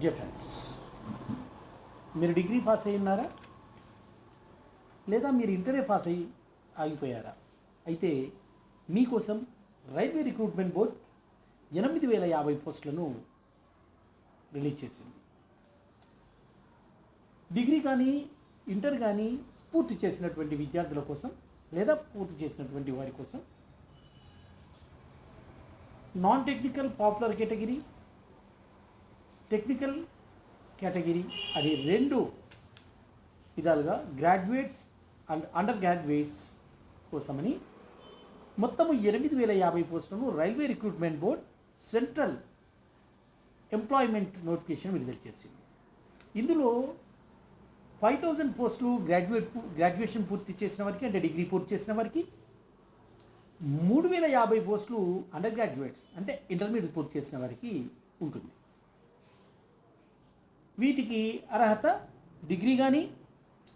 Dear friends మీరు degree pass అయి ఉన్నారా లేదా మీరు ఇంటరే పాస్ అయ్యి ఆగిపోయారా? అయితే మీకోసం రైల్వే రిక్రూట్మెంట్ బోర్డ్ ఎనిమిది వేల యాభై పోస్టులను రిలీజ్ చేసింది. డిగ్రీ కానీ ఇంటర్ కానీ పూర్తి చేసినటువంటి విద్యార్థుల కోసం లేదా పూర్తి చేసినటువంటి వారి కోసం non technical popular category technical category అది రెండు విధాలుగా గ్రాడ్యుయేట్స్ అండ్ అండర్ గ్రాడ్యుయేట్స్ కోసమని మొత్తము ఎనిమిది వేల యాభై పోస్టులను railway recruitment board central employment notification విడుదల చేసింది. ఇందులో ఫైవ్ థౌజండ్ పోస్టులు గ్రాడ్యుయేట్ గ్రాడ్యుయేషన్ పూర్తి చేసిన వారికి అంటే డిగ్రీ పూర్తి చేసిన వారికి మూడు వేల యాభై పోస్టులు అండర్ గ్రాడ్యుయేట్స్ అంటే ఇంటర్మీడియట్ పూర్తి చేసిన వారికి ఉంటుంది. వీటికి అర్హత డిగ్రీ కానీ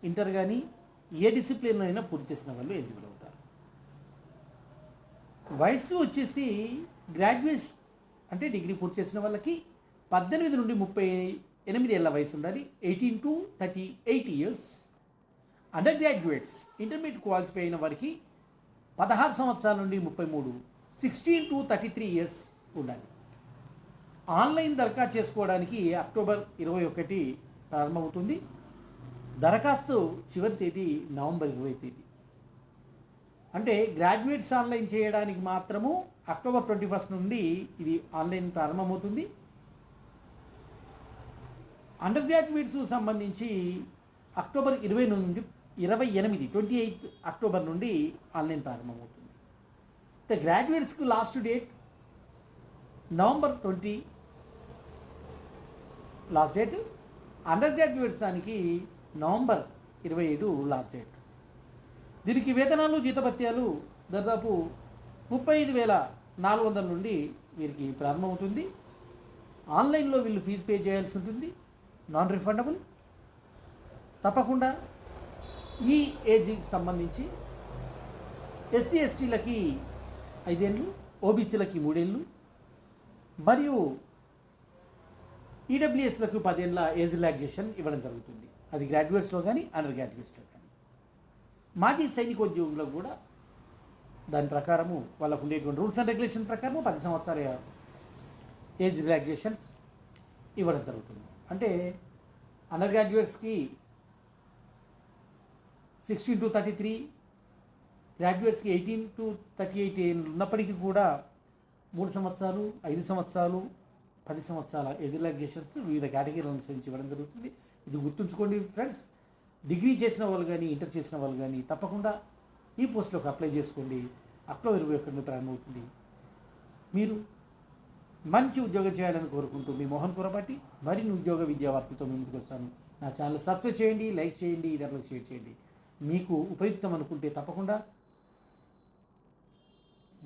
ఇంటర్ కానీ ఏ డిసిప్లిన్ అయినా పూర్తి చేసిన వాళ్ళు ఎలిజిబుల్ అవుతారు. వయసు వచ్చేసి గ్రాడ్యుయేషన్ అంటే డిగ్రీ పూర్తి చేసిన వాళ్ళకి పద్దెనిమిది నుండి ముప్పై ఎనిమిది ఏళ్ళ వయసు ఉండాలి. Eighteen to thirty eight years. Undergraduates intermediate qualify అయిన వారికి పదహారు సంవత్సరాల నుండి ముప్పై మూడు sixteen to thirty three years ఉండాలి. ఆన్లైన్ దరఖాస్తు చేసుకోవడానికి అక్టోబర్ ఇరవై ఒకటి ప్రారంభమవుతుంది. దరఖాస్తు చివరి తేదీ నవంబర్ ఇరవై తేదీ. అంటే గ్రాడ్యుయేట్స్ ఆన్లైన్ చేయడానికి మాత్రము అక్టోబర్ ట్వంటీ ఫస్ట్ నుండి ఇది ఆన్లైన్ ప్రారంభమవుతుంది. అండర్ గ్రాడ్యుయేట్స్ సంబంధించి అక్టోబర్ ఇరవై నుండి ఇరవై ఎనిమిది ట్వంటీ ఎయిత్ అక్టోబర్ నుండి ఆన్లైన్ ప్రారంభమవుతుంది. The గ్రాడ్యుయేట్స్కి last date November twenty last date. Undergraduates దానికి నవంబర్ ఇరవై ఐదు లాస్ట్ డేట్. దీనికి వేతనాలు జీతభత్యాలు దాదాపు ముప్పై ఐదు వేల నాలుగు వందల నుండి వీరికి ప్రారంభమవుతుంది ఆన్లైన్లో వీళ్ళు ఫీజు పే చేయాల్సి ఉంటుంది. Non refundable. తప్పకుండా ఈ ఏజ్కి సంబంధించి ఎస్సీ ఎస్టీలకి ఐదేళ్ళు ఓబీసీలకి మూడేళ్ళు మరియు ఈడబ్ల్యూఎస్లకు పదేళ్ళ ఏజ్ రిలాక్సేషన్ ఇవ్వడం జరుగుతుంది. అది గ్రాడ్యుయేట్స్లో కానీ అండర్ గ్రాడ్యుయేట్స్లో కానీ మాజీ సైనికోద్యోగులకు కూడా దాని ప్రకారము వాళ్ళకు ఉండేటువంటి రూల్స్ అండ్ రెగ్యులేషన్ ప్రకారము పది సంవత్సరాల ఏజ్ రిలాక్సేషన్స్ ఇవ్వడం జరుగుతుంది. అంటే అండర్ గ్రాడ్యుయేట్స్కి సిక్స్టీన్ టు థర్టీ త్రీ గ్రాడ్యుయేట్స్కి ఎయిటీన్ టు థర్టీ ఎయిట్ ఉన్నప్పటికీ కూడా మూడు సంవత్సరాలు ఐదు సంవత్సరాలు పది సంవత్సరాల ఏజ్ రిలాక్సేషన్స్ వివిధ కేటగిరీలను అనుసరించి ఇవ్వడం జరుగుతుంది. ఇది గుర్తుంచుకోండి ఫ్రెండ్స్ డిగ్రీ చేసిన వాళ్ళు కానీ ఇంటర్ చేసిన వాళ్ళు కానీ తప్పకుండా ఈ పోస్టులోకి అప్లై చేసుకోండి. అక్టోబర్ ఇరవై ఒకటిని ప్రారంభమవుతుంది. మీరు మంచి ఉద్యోగం చేయాలని కోరుకుంటూ మీ మోహన్ కురపాటి మరిన్ని ఉద్యోగ విద్యా వార్తలతో మీ ముందుకు వస్తాను. నా ఛానల్ సబ్స్క్రైబ్ చేయండి లైక్ చేయండి ఇతరులకు షేర్ చేయండి. మీకు ఉపయుక్తం అనుకుంటే తప్పకుండా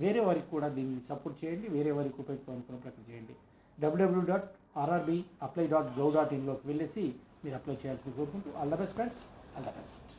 వేరే వారికి కూడా దీన్ని సపోర్ట్ చేయండి. వేరే వారికి ఉపయుక్తం అనుకున్న ప్రకటన చేయండి. W W dot RRB apply dot gov dot ఇన్లోకి వెళ్ళేసి మీరు అప్లై చేయాల్సింది కోరుకుంటూ. All the best friends all the best